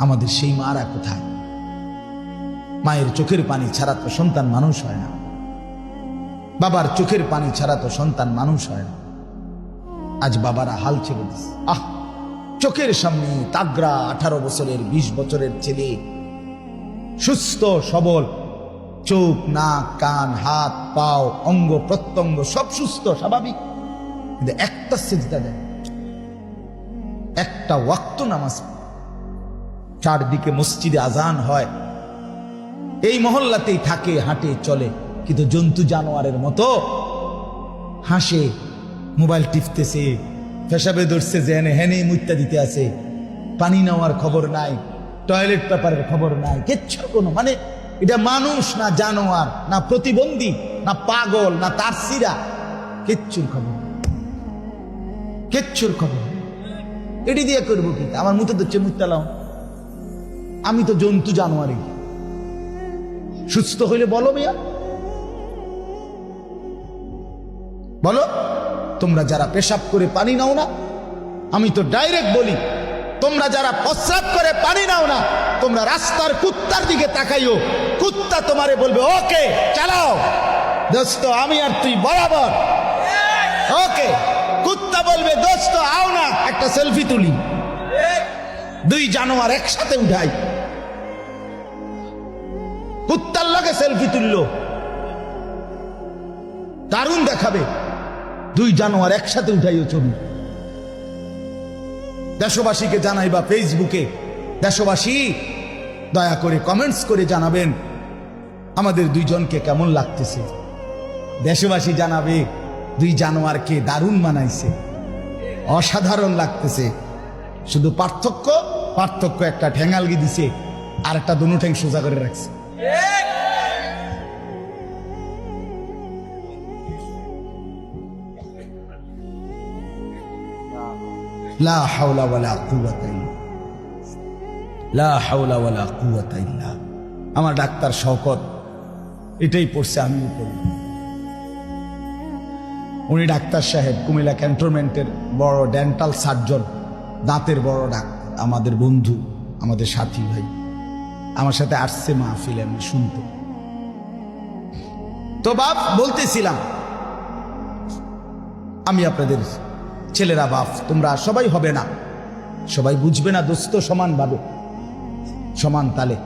আমাদের সেই মারা কোথায়? মায়ের চোখের পানি ছাড়া তো সন্তান মানুষ হয় না। বাবার চোখের পানি ছাড়া তো সন্তান মানুষ হয় না। আজ বাবারা হাল ছেড়ে দিচ্ছে আহ! চোখের সামনে তাগরা আঠারো বছরের ২০ বছরের ছেলে। সুস্থ, সবল। চোখ, নাক, কান, হাত, পাও, অঙ্গ, প্রত্যঙ্গ সব সুস্থ, স্বাভাবিক। কিন্তু একটা সেজদা দেয়। একটা ওয়াক্ত নামাজ। চারদিকে মসজিদে আজান হয়। এই মহল্লাতেই থাকে, হাঁটে, চলে। কিন্তু জন্তু জানোয়ারের মতো হাসে, মোবাইল টিপতেছে পেশাবে ধরছে যে হেনে হেনে মুত্যা দিতে আছে। পানি নেওয়ার খবর নাই, টয়লেট পেপারের খবর নাই, কিচ্ছু কোনো। মানে এটা মানুষ না জানোয়ার, না প্রতিবন্ধী, না পাগল, না তার সিরা, কিচ্ছুর খবর। কিচ্ছুর খবর এটি দিয়ে করব কি? আমার মুতে ধরছে মুত্তালাম আমি তো জন্তু জানোয়ারই সুস্থ হইলে বলো মিয়া। বলো, তোমরা যারা পেশাব করে পানি নাও না, আমি তো ডাইরেক্ট বলি, তোমরা যারা প্রস্রাব করে পানি নাও না, তোমরা রাস্তার কুত্তার দিকে তাকাইও। কুত্তা তোমারে বলবে, ওকে, চালাও। দোস্ত, আমি আর তুই বরাবর। ওকে, কুত্তা বলবে, দোস্ত, আও না, একটা সেলফি তুলি। দুই জানোয়ার একসাথে উঠাই। কুত্তার লগে সেলফি তুললো। দারুণ দেখাবে। দুই জানোয়ার একসাথে উঠাইও ছবি। দেশবাসীকে জানাইবা ফেসবুকে। দেশবাসী, দয়া করে কমেন্টস করে জানাবেন, আমাদের দুইজনকে কেমন লাগতেছে? দেশবাসী জানাবে, দুই জানোয়ারকে দারুণ মানাইছে। অসাধারণ লাগতেছে। শুধু পার্থক্য পার্থক্য একটা ঠেঙ্গালগি দিছে, আর একটা দুনো ঠ্যাং সোজা করে রাখছে। লা হাওলা হাওলা আমার ডাক্তার শওকত, এটাই পড়ছে আমিও উনি ডাক্তার সাহেব, কুমিল্লা ক্যান্টনমেন্টের বড় ডেন্টাল সার্জন দাঁতের বড় ডাক্তার, আমাদের বন্ধু, আমাদের সাথী ভাই। আমার সাথে আসছে মাহফিল, আমি শুনতে। তো বাপ, বলতেছিলাম, আমি আপনাদের ছেলেরা বাপ, তোমরা সবাই হবে না। সবাই বুঝবে না দোস্ত সমানভাবে সমান তালে।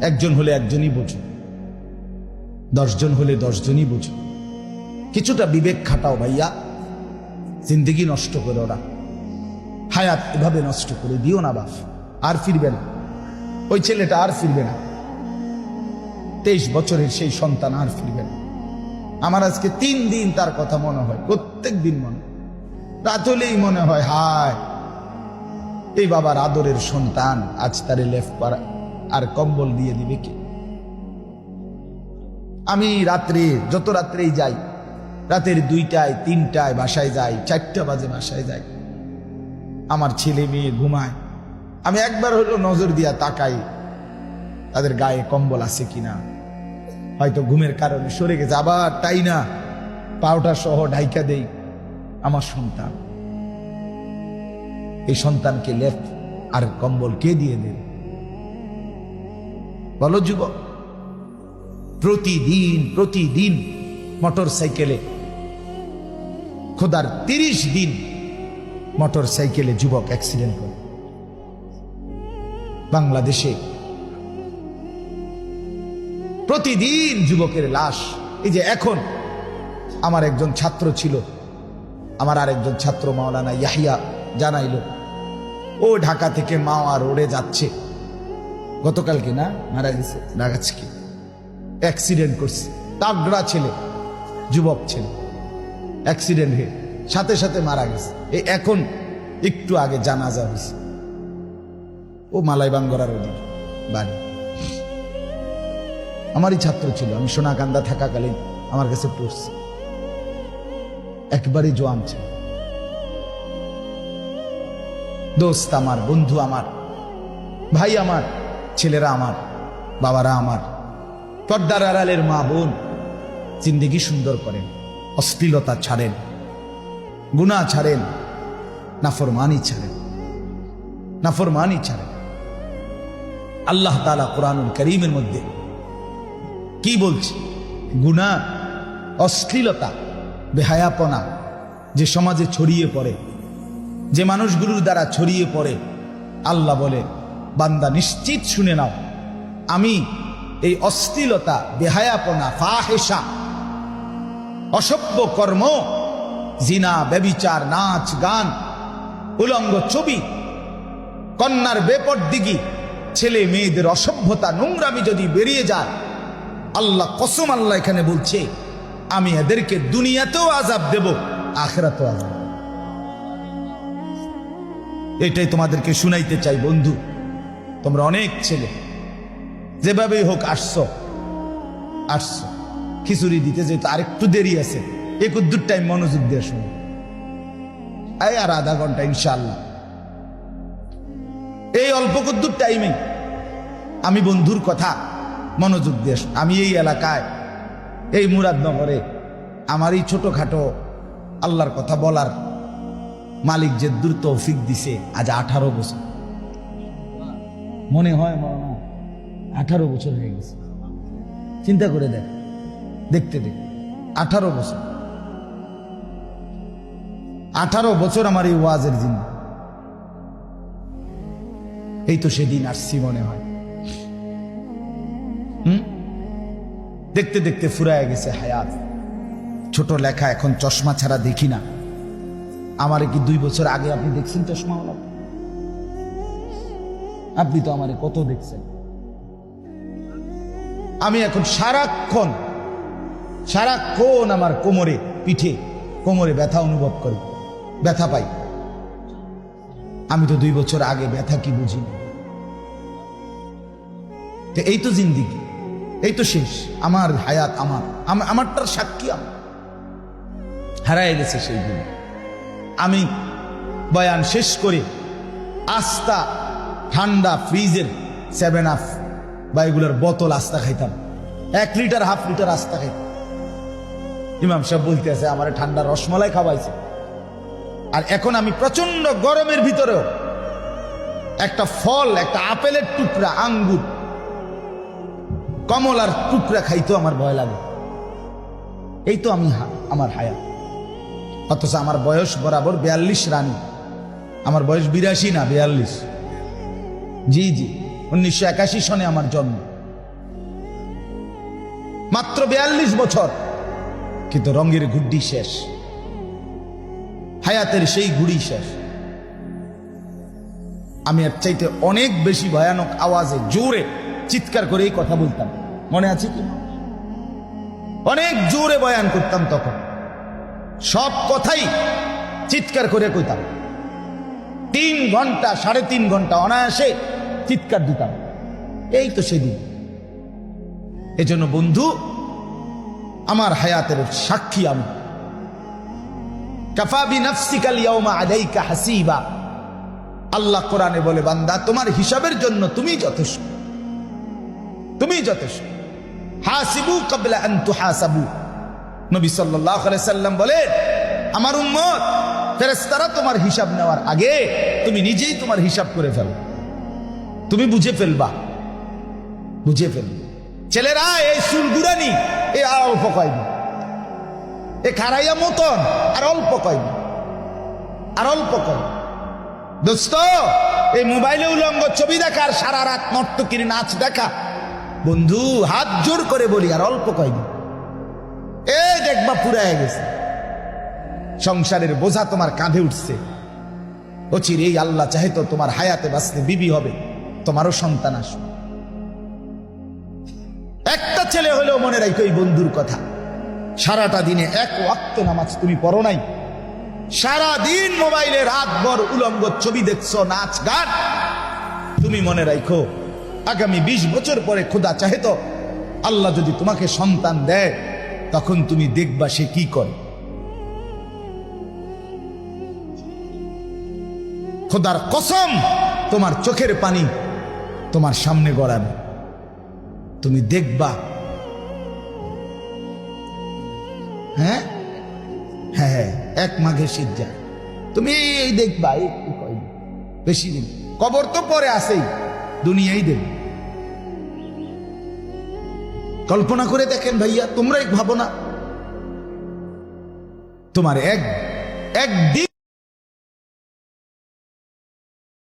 একজন হলে একজনই বোঝো। দশজন হলে দশজনই বোঝো। কিছুটা বিবেক খাটাও ভাইয়া, জিন্দিগি নষ্ট করো না হায়াত এভাবে নষ্ট করে দিও না বাপ, আর ফিরবে না। ওই ছেলেটা আর ফিরবে না। তেইশ বছরের সেই সন্তান আর ফিরবে না। আমার আজকে তিন দিন তার কথা মনে হয়, প্রত্যেক দিন মনে। রাত হলেই মনে হয়, হায়, এই বাবার আদরের সন্তান আজ তারে লেফ পারা আর কম্বল দিয়ে দিবে কে? আমি রাত্রে, যত রাত্রেই যাই, রাতের দুইটায়, তিনটায় বাসায় যাই, চারটা বাজে বাসায় যাই, আমার ছেলে মেয়ে ঘুমায় আমি একবার হলো নজর দিয়া তাকাই, তাদের গায়ে কম্বল আছে কিনা। হয়তো ঘুমের কারণে সরে গেছে, আবার তাই না পাউটা সহ ঢাইকা দেই আমার সন্তান। এই সন্তানকে লেফ আর কম্বল কে দিয়ে দেবে? বলো যুবক, প্রতিদিন প্রতিদিন মোটর সাইকেলে, খোদার তিরিশ দিন মোটর সাইকেলে যুবক অ্যাক্সিডেন্ট করে। বাংলাদেশে। প্রতিদিন যুবকের লাশ, এই যে এখন আমার একজন ছাত্র ছিল, আমার আরেকজন ছাত্র মাওলানা ইয়াহিয়া জানাইল, ও ঢাকা থেকে মাওয়া রোডে যাচ্ছে। গতকালকে না, মারা গেছে নাগাজকে অ্যাক্সিডেন্ট করছে, তাগড়া ছেলে, যুবক ছেলে। অ্যাক্সিডেন্ট হয়ে, সাথে সাথে মারা গেছে। এই এখন একটু আগে জানাজা হয়েছে। ও মালাইবাঙ্গরার ওদিকে বাড়ি। আমারই ছাত্র ছিল, আমি সোনাকান্দা থাকাকালীন আমার কাছে পড়ছে। একবারই জোয়ান ছিল। দোস্ত আমার, বন্ধু আমার, ভাই আমার, ছেলেরা আমার, বাবারা আমার, পর্দার আড়ালের মা বোন, জিন্দিগি সুন্দর করেন, অশ্লীলতা ছাড়েন গুণা ছাড়েন, নাফরমানি ছাড়েন নাফরমানি ছাড়েন। আল্লাহ তালা কোরআনুল করিমের মধ্যে। কি বলছে? গুণা, অশ্লীলতা, বেহায়াপনা, যে সমাজে ছড়িয়ে পড়ে, যে মানুষগুলোর দ্বারা ছড়িয়ে পড়ে, আল্লাহ বলে, বান্দা নিশ্চিত শুনে নাও, আমি এই অশ্লীলতা, বেহায়াপনা ফাহেসা অসভ্য কর্ম, জিনা, ব্যবিচার, নাচ, গান, উলঙ্গ ছবি, কন্যার বেপরদিগি ছেলে মেয়েদের অসভ্যতা, নোংরামি যদি বেরিয়ে যায়, আল্লাহ কসম আল্লাহ এখানে বলছে, আমি এদেরকে দুনিয়াতেও আজাব দেব, আখেরাতেও আজাব এটাই তোমাদেরকে শুনাইতে চাই বন্ধু। তোমরা অনেক ছেলে, যেভাবেই হোক আসছো আসছো। খিচুড়ি দিতে যেহেতু আরেকটু দেরি আছে একুদ্দুর টাইম মনোযোগ দিয়ে শুনো। আর আধা ঘণ্টা ইনশাল্লাহ এই অল্প কদ্দুর টাইমে আমি বন্ধুর কথা মনোযোগ দিয়ে শুন- আমি এই এলাকায়, এই মুরাদনগরে, আমার এই ছোটোখাটো আল্লাহর কথা বলার মালিক যে দূর তৌফিক দিছে আজ আঠারো বছর। মনে হয় মনে আঠারো বছর হয়ে গেছে। চিন্তা করে দেখ, দেখতে দেখ আঠারো বছর। আঠারো বছর আমার এই ওয়াজের দিন এই তো সেদিন আসছি মনে হয়। হুম? দেখতে দেখতে ফুরায় গেছে হায়াত। ছোট লেখা এখন চশমা ছাড়া দেখি না। আমারে কি দুই বছর আগে আপনি দেখছেন চশমা আপনি তো আমারে কত দেখছেন? আমি এখন সারাক্ষণ সারাক্ষণ আমার কোমরে পিঠে, কোমরে ব্যথা অনুভব করি। ব্যথা পাই। আমি তো দুই বছর আগে ব্যথা কি বুঝি তো এই তো জিন্দিগি, এই তো শেষ, আমার হায়াত আমার আমারটার সাক্ষী আমার। হারায় গেছে সেই দিন আমি বয়ান শেষ করে আস্তা ঠান্ডা, ফ্রিজের সেভেন আপ বা এগুলোর বোতল আস্তা খাইতাম। এক লিটার, হাফ লিটার আস্তা খাইতাম। ইমাম সাহেব বলতে আছে আমার ঠান্ডা রসমালাই খাওয়াইছে। আর এখন আমি প্রচণ্ড গরমের ভিতরেও একটা ফল, একটা আপেলের টুকরা, আঙ্গুর কমলার টুকরা খাইতেও আমার ভয় লাগে। এই তো আমি আমার হায়া। অথচ আমার বয়স বরাবর বিয়াল্লিশ রানী। আমার বয়স বিরাশি না, বিয়াল্লিশ। জি জি, উনিশশো একাশি সনে আমার জন্ম। মাত্র বিয়াল্লিশ বছর, কিন্তু রঙের গুড্ডি শেষ। হায়াতের সেই গুড়ি শেষ। আমি এর চাইতে অনেক বেশি ভয়ানক আওয়াজে জোরে চিৎকার করেই কথা বলতাম। মনে আছে কি? অনেক জোরে বয়ান করতাম তখন। সব কথাই চিৎকার করে কইতাম। তিন ঘণ্টা, সাড়ে তিন ঘণ্টা অনায়াসে চিৎকার দিতাম। এই তো সেদিন। এজন্য বন্ধু, আমার হায়াতের সাক্ষী আমি। কাফাবি নফসিকাল ইয়াউমা আলাইকা হাসিবা। আল্লাহ কোরআনে বলে, বান্দা, তোমার হিসাবের জন্য তুমি যথেষ্ট। তুমি যথেষ্ট। হাসিবু কাবলা আন তুহাসাবু নবী আলাইহি সাল্লাম বলে আমার উম্মত, ফেরেশতারা তোমার হিসাব নেওয়ার আগে তুমি নিজেই তোমার হিসাব করে ফেলো। তুমি বুঝে ফেলবা। বুঝে ফেলবে। ছেলেরা, এই সুলগুরানি এ আর অল্প কয়নি এ খারাইয়া মতন, আর অল্প কয়নি আর অল্প কয় দোস্ত, এই মোবাইলে উলঙ্গ ছবি দেখা আর সারা রাত নর্তকির নাচ দেখা বন্ধু, হাত জোর করে বলি, আর অল্প কয়নি এ দেখবা পুরায় গেছে। সংসারের বোঝা তোমার কাঁধে উঠছে। অচির, এই আল্লাহ চাহে তো তোমার হায়াতে বাঁচতে বিবি হবে, তোমারও সন্তান আসবে। একটা ছেলে হলেও মনে রাখো এই বন্ধুর কথা। সারাটা দিনে এক ওয়াক্ত নামাজ তুমি পড়ো নাই। সারা দিন মোবাইলে রাতভর উলঙ্গ ছবি দেখছ, নাচ গান। তুমি মনে রাখো আগামী ২০ বছর পরে খোদা চাহে তো আল্লাহ যদি তোমাকে সন্তান দেয়, তখন তুমি দেখবা সে কি করে। খোদার কসম, তোমার চোখের পানি তোমার সামনে গড়াবে। তুমি দেখবা। হ্যাঁ? হ্যাঁ হ্যাঁ এক মাঘে যায়। তুমি এই দেখবা একটু বেশি দিন। কবর তো পরে আসেই দুনিয়াই দেবে। কল্পনা করে দেখেন ভাইয়া তোমরাই ভাবো ভাবনা। তোমার এক একদিন